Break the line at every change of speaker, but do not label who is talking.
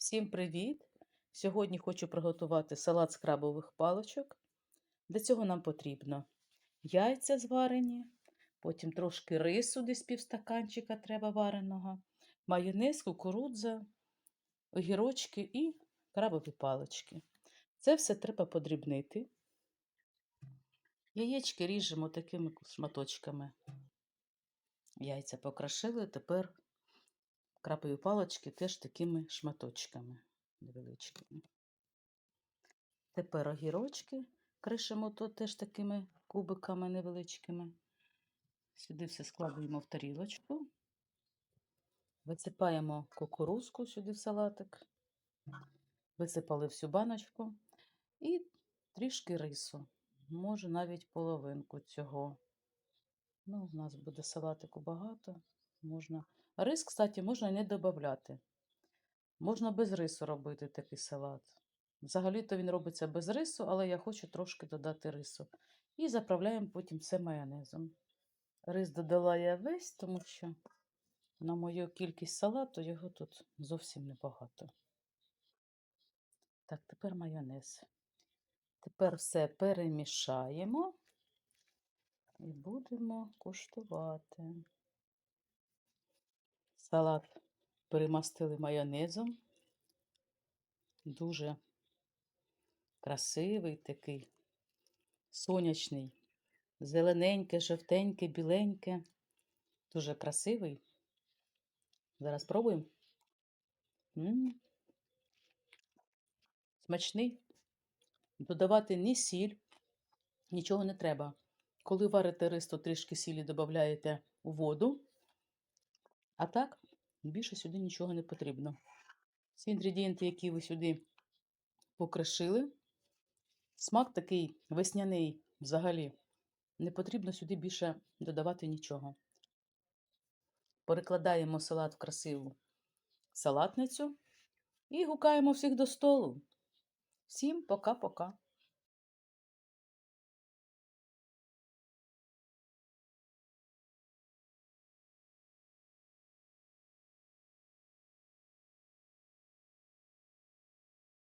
Всім привіт! Сьогодні хочу приготувати салат з крабових паличок. Для цього нам потрібно яйця зварені, потім трошки рису, десь півстаканчика треба вареного, майонез, кукурудза, огірочки і крабові палички. Це все треба подрібнити. Яєчки ріжемо такими шматочками. Яйця покрошили, тепер крабові палички теж такими шматочками невеличкими. Тепер огірочки кришимо тут теж такими кубиками невеличкими. Сюди все складуємо в тарілочку. Висипаємо кукурузку сюди в салатик. Висипали всю баночку і трішки рису. Може навіть половинку цього. Ну, у нас буде салатику багато. Можна. Рис, кстати, можна не додати. Можна без рису робити такий салат. Взагалі-то він робиться без рису, але я хочу трошки додати рису. І заправляємо потім все майонезом. Рис додала я весь, тому що на мою кількість салату його тут зовсім небагато. Так, тепер майонез. Тепер все перемішаємо і будемо куштувати. Салат перемастили майонезом. Дуже красивий такий, сонячний, зелененьке, жовтеньке, біленьке. Дуже красивий. Зараз пробуємо. М. Смачний. Додавати ні сіль, нічого не треба. Коли варите рис, то трішки сілі додаєте у воду. А так, більше сюди нічого не потрібно. Всі інгредієнти, які ви сюди покришили, смак такий весняний взагалі. Не потрібно сюди більше додавати нічого. Перекладаємо салат в красиву салатницю і гукаємо всіх до столу. Всім пока-пока.